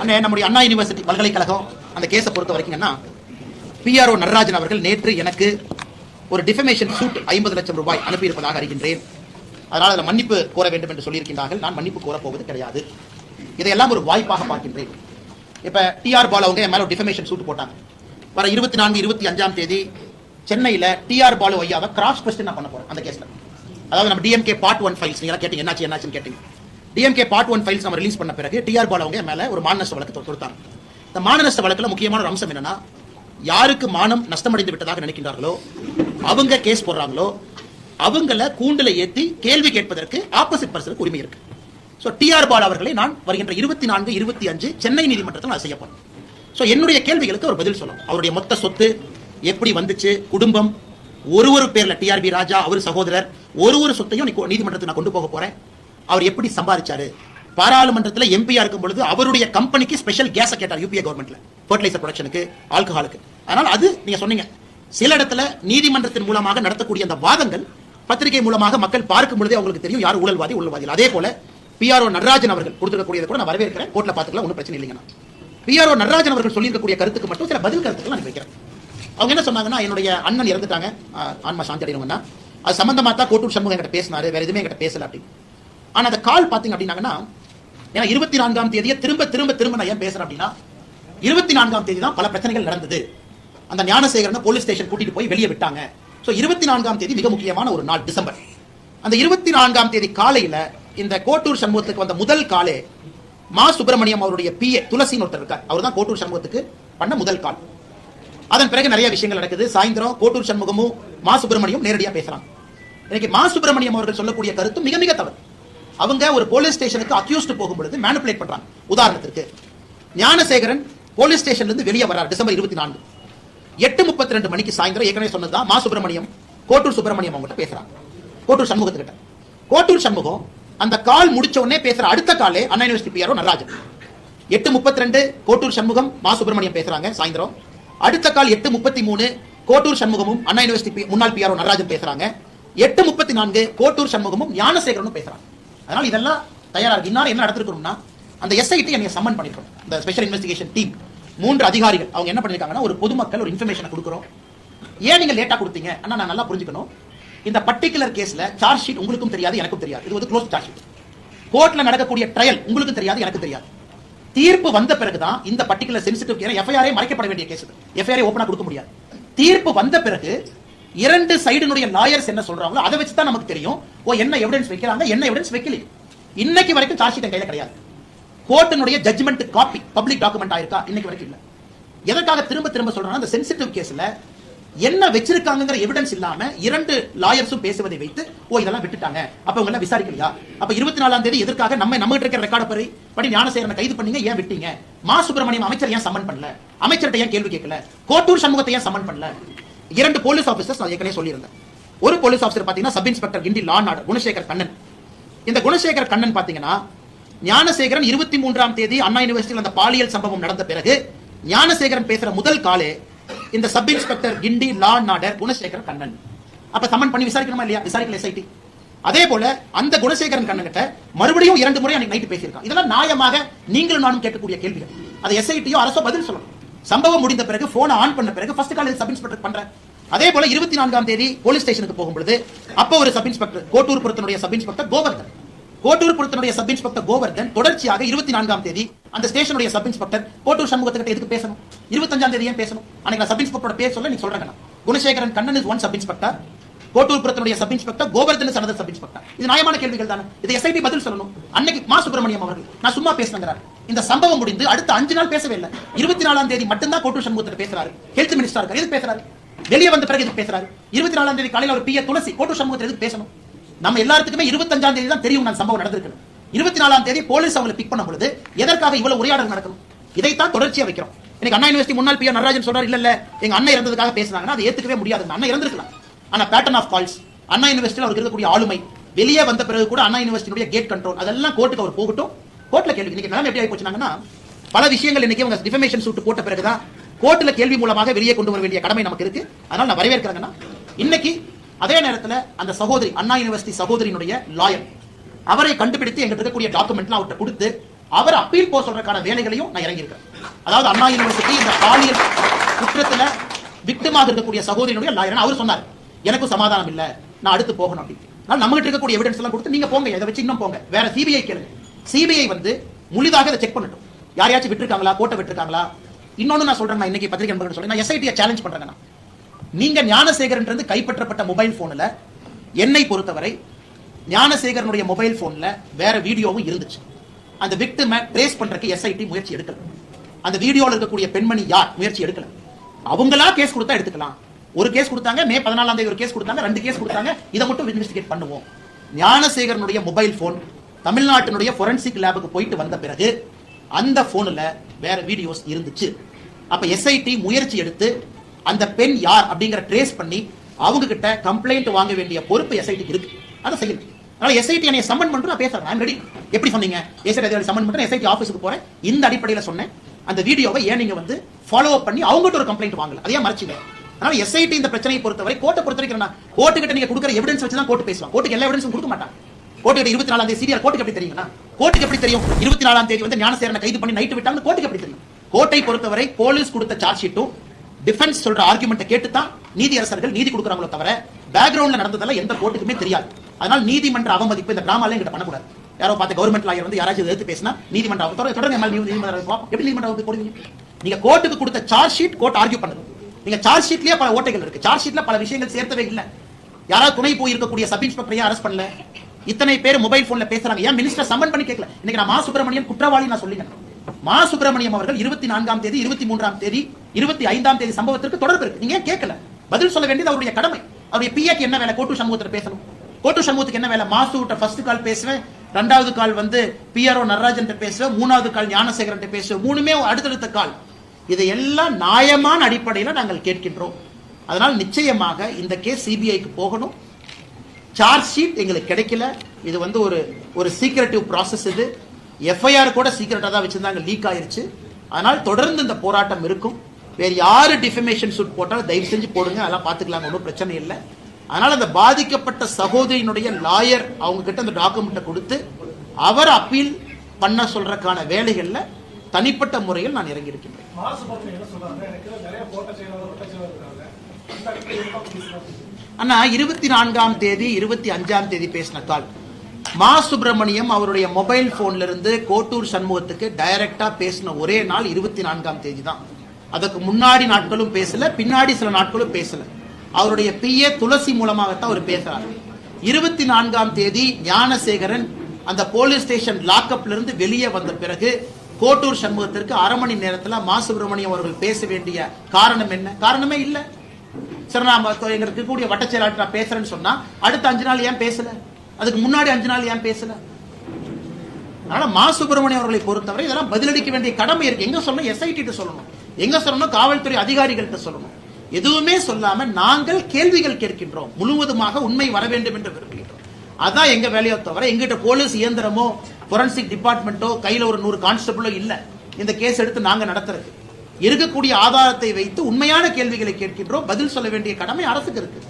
அண்ணே நம்முடைய அண்ணா யூனிவர்சிட்டி பல்கலைக்கழகம் அந்த கேஸை பொறுத்த வரைக்கும்னா பிஆர்ஓ நடராஜன் அவர்கள் நேற்று எனக்கு ஒரு டிஃபமேஷன் சூட் ஐம்பது லட்சம் ரூபாய் அனுப்பியிருப்பதாக அறிகின்றேன். அதனால் அதில் மன்னிப்பு கோர வேண்டும் என்று சொல்லியிருக்கின்றார்கள். நான் மன்னிப்பு கோரப்போவது கிடையாது. இதையெல்லாம் ஒரு வாய்ப்பாக பார்க்கின்றேன். இப்ப டிஆர் பாலு அவங்க என் மேல ஒரு டிஃபமேஷன் சூட் போட்டாங்க. வர இருபத்தி நான்கு இருபத்தி அஞ்சாம் தேதி சென்னையில டிஆர் பாலு ஐயாவை கிராஸ் கொஸ்டின் நான் பண்ண போகிறேன் அந்த கேஸ்ல அதாவது நம்ம டிஎம்கே பார்ட் ஒன் ஃபைல்ஸ் நீங்களாம் கேட்டீங்க. என்னாச்சு என்னாச்சுன்னு கேட்டீங்க. டிஎம்கே பார்ட் ஒன் ஃபைல்ஸ் நம்ம ரிலீஸ் பண்ண பிறகு டிஆர் பால் அவங்க மேலே ஒரு மானநஷ்ட வழக்கு தொ- தொடுத்தாங்க. இந்த மானநஷ்ட வழக்கில் முக்கியமான ஒரு அம்சம் என்னன்னா யாருக்கு மானம் நஷ்டமடைந்து விட்டதாக நினைக்கின்றார்களோ அவங்க கேஸ் போடுறாங்களோ அவங்கள கூண்டில் ஏற்றி கேள்வி கேட்பதற்கு ஆப்போசிட் பர்சனுக்கு உரிமை இருக்கு. ஸோ டிஆர் பால் அவர்களை நான் வருகின்ற இருபத்தி நான்கு இருபத்தி அஞ்சு சென்னை நீதிமன்றத்தில் நான் செய்யப்படும் ஸோ என்னுடைய கேள்விகளுக்கு ஒரு பதில் சொல்லணும். அவருடைய மொத்த சொத்து எப்படி வந்துச்சு குடும்பம் ஒரு ஒரு பேரில் டிஆர்பி ராஜா அவர் சகோதரர் ஒரு ஒரு சொத்தையும் நீ கொ- நீதிமன்றத்துக்கு நான் கொண்டு போக போறேன். அவர் எப்படி சம்பாதிச்சாரு? பாராளுமன்றத்தில் எம்பியா இருக்கும் பொழுது அவருடைய கம்பெனிக்கு ஸ்பெஷல் கேஸை கேட்டார் யூபிஏ கவர்மெண்ட்ல ஃபர்டிலைசர் ப்ரொடக்ஷனுக்கு ஆல்கஹாலுக்கு அதனால் அது நீங்க சொன்னீங்க. சில இடத்துல நீதிமன்றத்தின் மூலமாக நடத்தக்கூடிய அந்த வாதங்கள் பத்திரிகை மூலமாக மக்கள் பார்க்கும் பொழுதே அவங்களுக்கு தெரியும். யார் ஊழல்வாதி ஊழல்வாதி அதே போல பிஆர்ஓ நடராஜன் அவர்கள் கொடுத்திருக்கக்கூடியதை கூட நான் வரவேற்கிறேன். கோர்ட்ல பார்த்துக்கலாம் ஒன்றும் பிரச்சனை இல்லைங்க பிஆர்ஓ நடராஜன் அவர்கள் சொல்லியிருக்கக்கூடிய கருத்துக்கு மட்டும் சில பதில் கருத்துக்கள் நான் வைக்கிறேன். அவங்க என்ன சொன்னாங்கன்னா என்னுடைய அண்ணன் இறந்துட்டாங்க. ஆன்மா சாந்தி அடையணும்னா அது சம்பந்தமா தான் கோட்டூர் சண்முகம் என்கிட்ட பேசினாரு. வேற எதுவுமே என்கிட்ட பேசல அப்படின்னு ஆனா அந்த கால் பாத்தீங்க அப்படின்னாங்கன்னா ஏன்னா இருபத்தி நான்காம் தேதியை திரும்ப திரும்ப திரும்ப நான் ஏன் பேசுறேன் அப்படின்னா இருபத்தி நான்காம் தேதி தான் பல பிரச்சனைகள் நடந்தது. அந்த ஞானசேகரனை போலீஸ் ஸ்டேஷன் கூட்டிட்டு போய் வெளியே விட்டாங்க. சோ இருபத்தி நான்காம் தேதி மிக முக்கியமான ஒரு நாள் டிசம்பர். அந்த இருபத்தி நான்காம் தேதி காலையில இந்த கோட்டூர் சண்முகத்துக்கு வந்த முதல் காலே மா சுப்பிரமணியம் அவருடைய பிஏ துளசின்னு ஒருத்தர் இருக்கார். அவர் தான் கோட்டூர் சண்முகத்துக்கு பண்ண முதல் கால். அதன் பிறகு நிறைய விஷயங்கள் நடக்குது. சாயந்தரம் கோட்டூர் சண்முகமும் மா சுப்பிரமணியம் நேரடியா பேசுறாங்க இன்னைக்கு மா சுப்பிரமணியம் அவர்கள் சொல்லக்கூடிய கருத்து மிக மிக தவறு. அவங்க ஒரு போலீஸ் ஸ்டேஷனுக்கு அக்யூஸ்ட் போகும்பொழுது மேனிபுலேட் பண்றாங்க. உதாரணத்திற்கு ஞானசேகரன் போலீஸ் ஸ்டேஷன்ல இருந்து வெளியே வர்றார் டிசம்பர் இருபத்தி நான்கு. எட்டு முப்பத்தி ரெண்டு மணிக்கு சாயந்தரம் ஏற்கனவே சொன்னதுதான் மா சுப்பிரமணியம் கோட்டூர் சுப்பிரமணியம் அவங்ககிட்ட பேசுறாங்க. கோட்டூர் சண்முகத்துக்கிட்ட. கோட்டூர் சண்முகம் அந்த கால் முடிச்ச உடனே பேசுற அடுத்த காலே அண்ணா யூனிவர்சிட்டி பிஆர்ஓ நடராஜன். எட்டு முப்பத்தி ரெண்டு கோட்டூர் சண்முகம் மா சுப்பிரமணியம் பேசுறாங்க சாயந்தரம். அடுத்த கால் எட்டு முப்பத்தி மூணு கோட்டூர் சண்முகமும் அண்ணா யூனிவர்சிட்டி பி- முன்னாள் பிஆர்ஓ நடராஜன் பேசுறாங்க. எட்டு முப்பத்தி நான்கு கோட்டூர் சண்முகமும் ஞானசேகரனும் பேசுறாங்க. அதனால இதெல்லாம் தயாராக இருக்கு. இன்னும் என்ன நடத்திருக்கணும்னா அந்த எஸ்ஐடி என்னை சம்மன் பண்ணிருக்கோம் இந்த ஸ்பெஷல் இன்வெஸ்டிகேஷன் டீம் மூன்று அதிகாரிகள். அவங்க என்ன பண்ணிருக்காங்கன்னா ஒரு பொதுமக்கள் ஒரு இன்ஃபர்மேஷனை கொடுக்குறோம். ஏன் நீங்க லேட்டா கொடுத்தீங்க? ஆனா நான் நல்லா புரிஞ்சுக்கணும். இந்த பர்டிகுலர் கேஸ்ல சார்ஜ் ஷீட் உங்களுக்கும் தெரியாது எனக்கும் தெரியாது. இது வந்து க்ளோஸ் சார்ஜ் ஷீட் கோர்ட்ல நடக்கக்கூடிய ட்ரையல் உங்களுக்கும் தெரியாது எனக்கு தெரியாது. தீர்ப்பு வந்த பிறகுதான் இந்த பர்டிகுலர் சென்சிட்டிவ் கேஸ் எஃப்ஐஆரே மறைக்கப்பட வேண்டிய கேஸ் எஃப்ஐஆரே ஓபனா கொடுக்க முடியாது. தீர்ப்பு வந்த பிறகு இரண்டு சைடுனுடைய லாயர்ஸ் என்ன சொல்றாங்களோ அதை வச்சு தான் நமக்கு தெரியும். ஓ என்ன எவிடன்ஸ் வைக்கிறாங்க என்ன எவிடன்ஸ் வைக்கல. இன்னைக்கு வரைக்கும் சார்ஜ் ஷீட் கையில கிடையாது. கோர்ட்டினுடைய ஜட்ஜ்மெண்ட் காப்பி பப்ளிக் டாக்குமெண்ட் ஆயிருக்கா? இன்னைக்கு வரைக்கும் இல்ல. எதற்காக திரும்ப திரும்ப சொல்றேன்னா அந்த சென்சிட்டிவ் கேஸ்ல என்ன வச்சிருக்காங்கங்கிற எவிடன்ஸ் இல்லாம இரண்டு லாயர்ஸும் பேசுவதை வைத்து ஓ இதெல்லாம் விட்டுட்டாங்க. அப்ப அவங்க எல்லாம் விசாரிக்கலையா? அப்ப இருபத்தி நாலாம் தேதி எதற்காக நம்ம நம்ம கிட்ட இருக்கிற ரெக்கார்டு படி படி ஞானசேரனை கைது பண்ணீங்க ஏன் விட்டீங்க? மா சுப்பிரமணியம் அமைச்சர் ஏன் சம்மன் பண்ணல? அமைச்சர்கிட்ட ஏன் கேள்வி கேட்கல? கோட்டூர் சமூகத்தை ஏன் சம்மன் பண்ணல? இரண்டு போலீஸ் ஆஃபீஸர்ஸ் நான் ஏற்கனவே சொல்லியிருந்தேன். ஒரு போலீஸ் ஆஃபீஸர் பாத்தீங்கன்னா sub inspector Guindy law order Gunasekar Kannan. இந்த குணசேகர் கண்ணன் பாத்தீங்கன்னா ஞானசேகரன் இருபத்தி மூன்றாம் தேதி அண்ணா யூனிவர்சிட்டியில் அந்த பாலியல் சம்பவம் நடந்த பிறகு ஞானசேகரன் பேசுற முதல் காலே இந்த sub inspector Guindy law order Gunasekar Kannan. அப்ப சமன் பண்ணி விசாரிக்கணுமா இல்லையா? விசாரிக்கல எஸ்ஐடி அதே போல அந்த குணசேகரன் கண்ணன் கிட்ட மறுபடியும் இரண்டு முறை அன்னைக்கு நைட்டு பேசியிருக்கான். இதெல்லாம் நியாயமாக நீங்களும் நானும் கேட்கக்கூடிய கேள்விகள். அதை எஸ்ஐடியோ அரசோ பதில் சொல்லணும். சம்பவம் முடிந்த பிறகு போனை ஆன் பண்ண பிறகு ஃபர்ஸ்ட் காலேஜ் சப் இன்ஸ்பெக்டர் பண்றேன். அதே போல இருபத்தி நான்காம் தேதி போலீஸ் ஸ்டேஷனுக்கு போகும்பொழுது அப்போ ஒரு சப் இன்ஸ்பெக்டர் கோட்டூர் புறத்தினுடைய சப் இன்ஸ்பெக்டர் கோவர்தன். கோட்டூர் புறத்தினுடைய சப் இன்ஸ்பெக்டர் கோவர்தன் தொடர்ச்சியாக இருபத்தி நான்காம் தேதி அந்த ஸ்டேஷனுடைய சப் இன்ஸ்பெக்டர் கோட்டூர் சமூகத்துக்கிட்ட எதுக்கு பேசணும்? இருபத்தஞ்சாம் தேதி ஏன் பேசணும்? அன்னைக்கு சப் இன்ஸ்பெக்டரோட பேர் சொல்ல நீ சொல்றேன் நான். Gunasekaran Kannan is one sub inspector Kottur புறத்தினுடைய sub inspector Govardhan is sub inspector இது நியாயமான கேள்விகள் தானே? இது எஸ்ஐடி பதில் சொல்லணும். அன்னைக்கு மா சுப்பிரமணியம் அவர்கள். நான் சும்மா பேசுங்கிறார் இந்த சம்பவம் முடிந்து அடுத்த அஞ்சு நாள் பேசவே இல்லை. இருபத்தி நாலாம் தேதி மட்டும்தான் கோட்டூர் சண்முகத்தில் பேசுறாரு. ஹெல்த் மினிஸ்டர் இருக்காரு. எதுக்கு பேசுறாரு? வெளியே வந்த பிறகு எதுக்கு பேசுறாரு? இருபத்தி நாலாம் தேதி காலையில் ஒரு பிய துளசி கோட்டூர் சண்முகத்தில் எதுக்கு பேசணும்? நம்ம எல்லாத்துக்குமே இருபத்தஞ்சாம் தேதி தான் தெரியும் நான் சம்பவம் நடந்திருக்கு இருபத்தி நாலாம் தேதி போலீஸ் அவங்களை பிக் பண்ணும் பொழுது எதற்காக இவ்வளவு உரையாடல் நடக்கணும்? இதைத்தான் தொடர்ச்சியா வைக்கிறோம். எனக்கு அண்ணா யூனிவர்சிட்டி முன்னாள் பிஆர் நடராஜன் சொல்றாரு இல்ல இல்ல எங்க அண்ணன் இறந்ததுக்காக பேசுறாங்கன்னா அதை ஏத்துக்கவே முடியாது. அண்ணன் இறந்திருக்கலாம். ஆனா பேட்டர்ன் ஆஃப் கால்ஸ் அண்ணா யூனிவர்சிட்டியில் அவருக்கு இருக்கக்கூடிய ஆளுமை. வெளியே வந்த பிறகு கூட அண்ணா யூனிவர்சிட்டியுடைய கேட் கண்ட்ரோல் அதெல்லாம் கோர்ட்டுக்கு அவர் போகட்டும். கோர்ட்ல கேள்வி இன்னைக்கு நிலைமை எப்படி ஆகி போச்சுனாங்கன்னா பல விஷயங்கள் இன்னைக்கு அவங்க டிஃபமேஷன் சூட் போட்ட பிறகுதான் கோர்ட்ல கேள்வி மூலமாக வெளியே கொண்டு வர வேண்டிய கடமை நமக்கு இருக்கு. அதனால நான் வரவேற்கிறேங்கன்னா இன்னைக்கு அதே நேரத்துல அந்த சகோதரி அண்ணா யூனிவர்சிட்டி சகோதரியினுடைய லாயர் அவரை கண்டுபிடித்து எங்கிட்ட இருக்கக்கூடிய டாக்குமெண்ட்லாம் அவர்கிட்ட கொடுத்து அவர் அப்பீல் போக சொல்றதுக்கான வேலைகளையும் நான் இறங்கியிருக்கேன். அதாவது அண்ணா யூனிவர்சிட்டி இந்த பாலியல் குற்றத்துல விக்டமாக இருக்கக்கூடிய சகோதரியினுடைய லாயர் அவர் சொன்னார். எனக்கும் சமாதானம் இல்ல நான் அடுத்து போகணும் அப்படின்னு. அதனால நம்மகிட்ட இருக்கக்கூடிய எவிடன்ஸ் எல்லாம் கொடுத்து நீங்க போங்க இதை வச்சு இன்னும் போங்க. வேற சிபிஐ கேளுங்க. சிபிஐ வந்து முழுதாக இதை செக் பண்ணட்டும். யாரையாச்சும் விட்டுருக்காங்களா? கோட்டை விட்டுருக்காங்களா? இன்னொன்னு நான் சொல்றேன் நான் இன்னைக்கு பத்திரிகை நண்பர்கள் சொல்றேன். நான் எஸ்ஐடியை சேலஞ்ச் பண்றேன் நான். நீங்க ஞானசேகரன்றது கைப்பற்றப்பட்ட மொபைல் போன்ல என்னை பொறுத்தவரை ஞானசேகரனுடைய மொபைல் போன்ல வேற வீடியோவும் இருந்துச்சு. அந்த விக்டிமை ட்ரேஸ் பண்றதுக்கு எஸ்ஐடி முயற்சி எடுக்கல. அந்த வீடியோல இருக்கக்கூடிய பெண்மணி யார்? முயற்சி எடுக்கல. அவங்களா கேஸ் கொடுத்தா எடுத்துக்கலாம். ஒரு கேஸ் கொடுத்தாங்க மே பதினாலாம் தேதி ஒரு கேஸ் கொடுத்தாங்க ரெண்டு கேஸ் கொடுத்தாங்க. இதை மட்டும் இன்வெஸ்டிகேட் பண்ணுவோம். ஞானசேகரனுடைய மொபைல் போன் தமிழ்நாட்டினுடைய ஃபொரன்சிக் லேபுக்கு போயிட்டு வந்த பிறகு அந்த போன்ல வேற வீடியோஸ் இருந்துச்சு. அப்ப எஸ்ஐடி முயற்சி எடுத்து அந்த பெண் யார் அப்படிங்கிற ட்ரேஸ் பண்ணி அவங்க கிட்ட கம்ப்ளைண்ட் வாங்க வேண்டிய பொறுப்பு எஸ்ஐடிக்கு இருக்கு. அதை செய்யணும் அதனால எஸ்ஐடி என்னை சம்மன் பண்ணுறோம் நான் பேசுறேன் ஐம் ரெடி எப்படி சொன்னீங்க? எஸ்ஐடி சம்மன் பண்ணுறேன் எஸ்ஐடி ஆஃபீஸுக்கு போறேன். இந்த அடிப்படையில் சொன்னேன். அந்த வீடியோவை ஏன் நீங்க வந்து ஃபாலோ அப் பண்ணி அவங்ககிட்ட ஒரு கம்ப்ளைண்ட் வாங்கல? அதையே மறைச்சிங்க. அதனால எஸ்ஐடி இந்த பிரச்சனையை பொறுத்தவரை கோர்ட்டை பொறுத்த வரைக்கும் கோர்ட்டு கிட்ட நீங்க கொடுக்குற எவிடன்ஸ் வச்சு தான் கோர்ட்டு பேசுவாங்க கோர்ட்டுக்கு எல்லா எவிடன்ஸும் கொடுக்க மாட்டாங்க. கோர்ட்டுக்கு இருபத்தி நாலாம் தேதி சிடிஆர் கோர்ட்டுக்கு எப்படி தெரியுங்களா கோர்ட்டுக்கு எப்படி தெரியும்? இருபத்தி நாலாம் தேதி வந்து ஞானசேரனை கைது பண்ணி நைட்டு விட்டாங்க கோர்ட்டுக்கு எப்படி தெரியும்? கோர்ட்டை பொறுத்தவரை போலீஸ் கொடுத்த சார்ஜ் ஷீட்டும் டிஃபென்ஸ் சொல்ற ஆர்குமெண்ட்டை கேட்டு தான் நீதியரசர்கள் நீதி கொடுக்குறாங்களோ தவிர பேக்ரவுண்ட்ல நடந்ததெல்லாம் எந்த கோர்ட்டுக்குமே தெரியாது. அதனால நீதிமன்ற அவமதிப்பு இந்த டிராமால எங்கிட்ட பண்ணக்கூடாது. யாரோ பார்த்து கவர்மெண்ட் லாயர் வந்து யாராச்சும் எதிர்த்து பேசினா நீதிமன்ற அவர் தொடர்ந்து நீதிமன்ற எப்படி நீதிமன்ற போடுவீங்க? நீங்க கோர்ட்டுக்கு கொடுத்த சார்ஜ் ஷீட் கோர்ட் ஆர்கியூ பண்ணுது நீங்க சார்ஜ் ஷீட்லயே பல ஓட்டைகள் இருக்கு. சார்ஜ் ஷீட்ல பல விஷயங்கள் சேர்த்தவே இல்ல. யாராவது துணை போய் இருக்கக்கூடிய சப் இன்ஸ்பெக்டரையும் அரெஸ்ட் பண்ணல. இத்தனை பேர் மொபைல் போன்ல பேசுறாங்க. ஏன் மினிஸ்டர் சம்மன் பண்ணி கேட்கல இன்னைக்கு நான் மா சுப்பிரமணியம் குற்றவாளி நான் சொல்லிங்க மா சுப்பிரமணியம் அவர்கள் இருபத்தி நான்காம் தேதி இருபத்தி மூன்றாம் தேதி இருபத்தி ஐந்தாம் தேதி சம்பவத்திற்கு தொடர்பு இருக்கு. நீங்க ஏன் கேட்கல பதில் சொல்ல வேண்டியது அவருடைய கடமை. அவருடைய பிஏக்கு என்ன வேலை? கோட்டு சமூகத்தில் பேசணும். கோட்டு சமூகத்துக்கு என்ன வேலை? மாசு ஃபர்ஸ்ட் கால் பேசுவேன். ரெண்டாவது கால் வந்து பிஆர்ஓ நடராஜன் பேசுவேன். மூணாவது கால் ஞானசேகரன் பேசுவேன். மூணுமே அடுத்தடுத்த கால் இதை எல்லாம் நியாயமான அடிப்படையில் நாங்கள் கேட்கின்றோம். அதனால் நிச்சயமாக இந்த கேஸ் சிபிஐக்கு போகணும். சார்ஜ் ஷீட் எங்களுக்கு கிடைக்கல. இது வந்து ஒரு ஒரு சீக்ரெட்டிவ் ப்ராசஸ் இது. எஃப்ஐஆர் கூட சீக்கிரட்டாக தான் வச்சிருந்தாங்க லீக் ஆயிருச்சு. அதனால் தொடர்ந்து இந்த போராட்டம் இருக்கும். வேறு யாரு டிஃபமேஷன் சூட் போட்டாலும் தயவு செஞ்சு போடுங்க அதெல்லாம் பார்த்துக்கலாங்க ஒன்றும் பிரச்சனை இல்லை. அதனால் அந்த பாதிக்கப்பட்ட சகோதரியினுடைய லாயர் அவங்கக்கிட்ட அந்த டாக்குமெண்ட்டை கொடுத்து அவர் அப்பீல் பண்ண சொல்றதுக்கான வேலைகளில் தனிப்பட்ட முறையில் நான் இறங்கி அண்ணா இருபத்தி நான்காம் தேதி இருபத்தி அஞ்சாம் தேதி பேசின கால் மா. சுப்பிரமணியம் அவருடைய மொபைல் போன்ல இருந்து கோட்டூர் சண்முகத்துக்கு டைரக்டா பேசின ஒரே நாள் இருபத்தி நான்காம் தேதி தான். அதுக்கு முன்னாடி நாட்களும் பேசல பின்னாடி சில நாட்களும் பேசல. அவருடைய பிஏ துளசி மூலமாகத்தான் அவர் பேசுறாரு. இருபத்தி நான்காம் தேதி ஞானசேகரன் அந்த போலீஸ் ஸ்டேஷன் லாக்அப்ல இருந்து வெளியே வந்த பிறகு கோட்டூர் சண்முகத்திற்கு அரை மணி நேரத்துல மா. சுப்பிரமணியம் அவர்கள் பேச வேண்டிய காரணம் என்ன? காரணமே இல்லை. சரி நான் எங்களுக்கு இருக்கக்கூடிய வட்ட செயலாளர் நான் பேசுறேன்னு சொன்னா அடுத்த அஞ்சு நாள் ஏன் பேசல? அதுக்கு முன்னாடி அஞ்சு நாள் ஏன் பேசல? அதனால மா சுப்பிரமணியம் அவர்களை பொறுத்தவரை இதெல்லாம் பதிலளிக்க வேண்டிய கடமை இருக்கு. எங்க சொல்லணும்? எஸ்ஐடி சொல்லணும். எங்க சொல்லணும்? காவல்துறை அதிகாரிகள்கிட்ட சொல்லணும். எதுவுமே சொல்லாம நாங்கள் கேள்விகள் கேட்கின்றோம். முழுவதுமாக உண்மை வர வேண்டும் என்று விரும்புகின்றோம். அதான் எங்க வேலையோ தவிர எங்கிட்ட போலீஸ் இயந்திரமோ ஃபொரன்சிக் டிபார்ட்மெண்ட்டோ கையில ஒரு நூறு கான்ஸ்டபிளோ இல்லை. இந்த கேஸ் எடுத்து நாங்க நடத்துறது. இருக்கக்கூடிய ஆதாரத்தை வைத்து உண்மையான கேள்விகளை கேட்கின்றோம். பதில் சொல்ல வேண்டிய கடமை அரசுக்கு இருக்கு